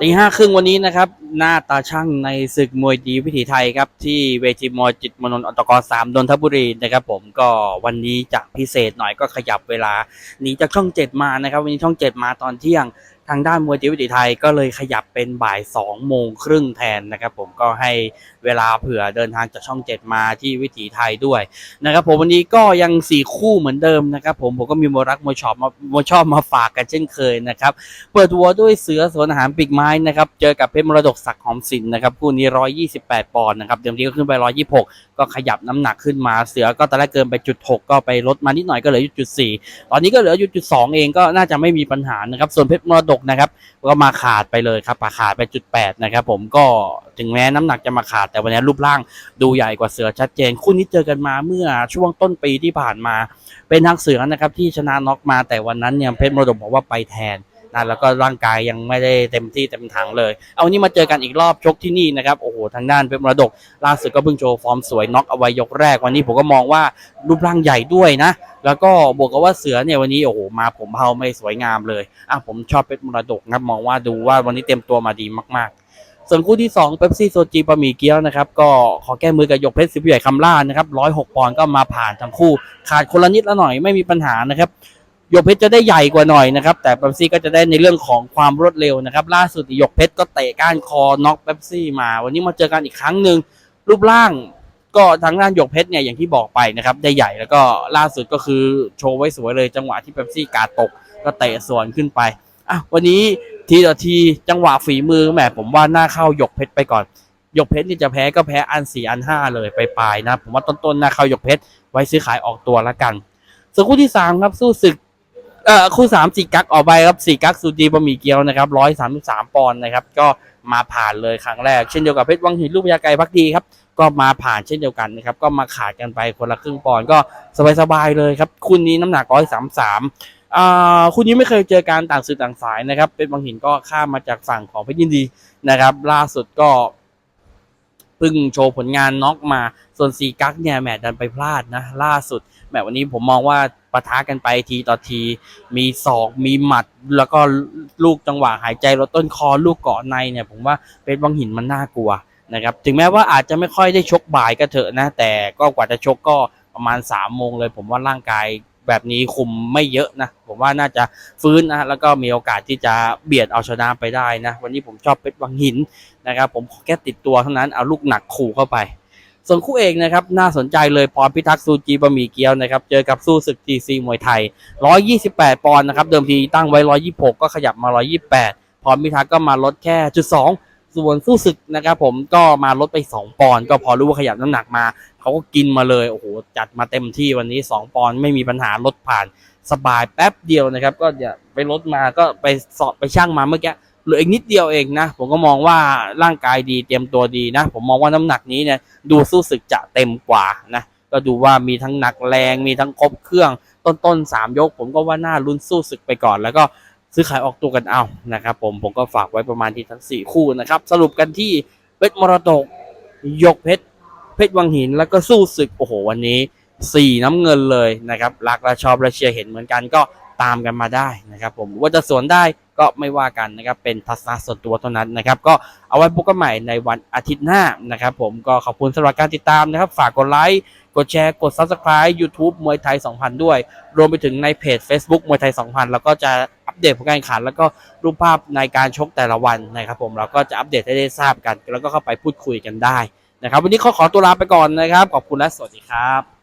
ตีห้าครึ่งวันนี้นะครับ หน้าตาช่างในศึกมวยดีวิถีไทยครับ ที่เวทีมวยจิตมนนท์อตกสามนนทบุรีนะครับ ผมก็วันนี้จะพิเศษหน่อยก็ขยับเวลาหนีจากช่องเจ็ดมานะครับ วันนี้ช่องเจ็ดมาตอนเที่ยง ทางด้านมวยดีวิถีไทยก็เลยขยับเป็นบ่ายสองโมงครึ่งแทนนะครับผมก็ให้เวลาเผื่อเดินทางจากช่องเจ็ดมาที่วิถีไทยด้วยนะครับผมวันนี้ก็ยังสี่คู่เหมือนเดิมนะครับผมผมก็มีมวรักมวยชอบมามวยชอบมาฝากกันเช่นเคยนะครับเปิดหัวด้วยเสือสวนอาหารปีกไม้นะครับเจอกับเพชรมรดกศักดิ์หอมสินนะครับคู่นี้ 128 ปอนด์นะครับเดิมทีก็ขึ้นไป 126 ก็ขยับน้ำหนักขึ้นมาเสือก็ตอนแรกเกินไปจุด6ก็ไปลดมานิดหน่อยก็เหลือจุด4ตอนนี้ก็เหลืออยู่จุด2เองก็น่าจะไม่มีปัญหานะครับส่วนเพชรมรดกนะครับก็มาขาดไปเลยครับขาดไปจุดแปดนะครับผมก็ถึงแม้น้ำหนักจะมาขาดแต่วันนี้รูปร่างดูใหญ่กว่าเสือชัดเจน คู่นี้เจอกันมาเมื่อช่วงต้นปีที่ผ่านมา เป็นทางเสือนะครับที่ชนะน็อกมาแต่วันนั้นเนี่ยเพชรมรดกบอกว่าไปแทน นะแล้วก็ร่างกายยังไม่ได้เต็มที่เต็มถังเลย เอานี้มาเจอกันอีกรอบชกที่นี่นะครับโอ้โหทางด้านเพชรมรดกล่าสุดก็เพิ่งโชว์ฟอร์มสวยน็อกเอาไว้ยกแรกวันนี้ผมก็มองว่ารูปร่างใหญ่ด้วยนะ แล้วก็บวกกับว่าเสือเนี่ยวันนี้โอ้โหมาผมเผาไม่สวยงามเลยอะผมชอบเพชรมรดกนะครับมองว่าดูว่าวันนี้เต็มตัวมาดีมาก ๆส่วนคู่ที่2เป๊ปซี่โซจีบะหมี่เกี๊ยวนะครับก็ขอแก้มือกับยกเพชรสิบใหญ่คำล่านะครับร้อยหกปอนด์ก็มาผ่านทั้งคู่ ขาดคนละนิดละหน่อยไม่มีปัญหานะครับ หยกเพชรจะได้ใหญ่กว่าหน่อยนะครับ แต่เป๊ปซี่ก็จะได้ในเรื่องของความรวดเร็วนะครับ ล่าสุดหยกเพชรก็เตะก้านคอน็อกเป๊ปซี่มา วันนี้มาเจอกันอีกครั้งหนึ่งรูปร่างก็ทางด้านหยกเพชรเนี่ยอย่างที่บอกไปนะครับได้ใหญ่แล้วก็ล่าสุดก็คือโชว์ไว้สวยเลยจังหวะที่เป๊ปซี่กาดตกก็เตะสวนขึ้นไปอะวันนี้ทีต่อทีจังหวะฝีมือแหมผมว่าน่าเข้าหยกเพชรไปก่อนหยกเพชรนี่จะแพ้ก็แพ้อันสี่อันห้าเลยไปปลายนะ ผมว่าต้นๆน่าเข้าหยกเพชรไว้ซื้อขายออกตัวละกันส่วนคู่ที่สามครับสู้ศึก เอ่อคู่สามสี่กักออกไปครับสี่กักซูจีบะหมี่เกี๊ยวนะครับร้อยสามสิบสามปอนด์นะครับ ก็มาผ่านเลยครั้งแรก เช่นเดียวกับเพชรวังหินลูกพยาไกรพักดีครับ ก็มาผ่านเช่นเดียวกันนะครับ ก็มาขาดกันไปคนละครึ่งปอนด์ก็สบายๆเลยครับคุณนี้น้ำหนักร้อยสามสามอ่าคุณนี้ไม่เคยเจอการต่างสื่อต่างสายนะครับ เป็นบางหินก็ข้ามมาจากฝั่งของเพชรยินดีนะครับ ล่าสุดก็ เพิ่งโชว์ผลงานน็อกมา ส่วนสีกั๊กเนี่ยแหมดันไปพลาดนะ ล่าสุดแหมวันนี้ผมมองว่าปะทะกันไปทีต่อที มีศอกมีหมัด แล้วก็ลูกจังหวะหายใจลดต้นคอลูกเกาะในเนี่ย ผมว่าเป็นบางหินมันน่ากลัวนะครับถึงแม้ว่าอาจจะไม่ค่อยได้ชกบ่ายก็เถอะนะ แต่ก็กว่าจะชกก็ประมาณ3ามโมงเลย ผมว่าร่างกาย แบบนี้คุมไม่เยอะนะ ผมว่าน่าจะฟื้นนะแล้วก็มีโอกาสที่จะเบียดเอาชนะไปได้นะ วันนี้ผมชอบเพชรวังหินนะครับ ผมขอแค่ติดตัวเท่านั้นเอาลูกหนักขู่เข้าไป ส่วนคู่เอกนะครับ น่าสนใจเลยปอนพิทักษ์ซูจีบะหมี่เกี๊ยวนะครับ เจอกับสู้ศึกจีซีมวยไทย 128 ปอนด์นะครับ เดิมทีตั้งไว้ 126 ก็ขยับมา 128พรพิทักษ์ก็มาลดแค่จุดสอง ส่วนสู้ศึกนะครับผมก็มาลดไป 2 ปอนด์ก็พอรู้ว่าขยับน้ำหนักมา เขาก็กินมาเลยโอ้โหจัดมาเต็มที่วันนี้ 2 ปอนด์ไม่มีปัญหาลดผ่านสบายแป๊บเดียวนะครับ ก็อย่าไปลดมาก็ไปสอบไปช่างมาเมื่อกี้เหลืออีกนิดเดียวเองนะ ผมก็มองว่าร่างกายดีเตรียมตัวดีนะ ผมมองว่าน้ำหนักนี้เนี่ยดูสู้ศึกจะเต็มกว่านะ ก็ดูว่ามีทั้งหนักแรงมีทั้งครบเครื่องต้นๆสามยก ผมก็ว่าน่าลุ้นสู้ศึกไปก่อน แล้วก็ ซื้อขายออกตัวกันเอานะครับผมผมก็ฝากไว้ประมาณที่ทั้งสี่คู่นะครับ สรุปกันที่เพชรมรดกยกเพชรเพชรวังหินแล้วก็สู้ศึก โอ้โห วันนี้สี่น้ำเงินเลยนะครับ รักและชอบและเชียร์เห็นเหมือนกันก็ ตามกันมาได้นะครับผมว่าจะสวนได้ก็ไม่ว่ากันนะครับเป็นทัศนะส่วนตัวเท่านั้นนะครับก็เอาไว้พบกันใหม่ในวันอาทิตย์หน้านะครับผมก็ขอบคุณสำหรับการติดตามนะครับ ฝากกดไลค์กดแชร์กด Subscribe YouTube มวยไทย 2000 ด้วย รวมไปถึงในเพจ Facebook มวยไทย 2000 แล้วก็จะอัปเดตผลการแข่งขัน แล้วก็รูปภาพในการชกแต่ละวันนะครับผมเราก็จะอัปเดตให้ได้ทราบกัน แล้วก็เข้าไปพูดคุยกันได้นะครับวันนี้ขอขอตัวลาไปก่อนนะครับ ขอบคุณและสวัสดีครับ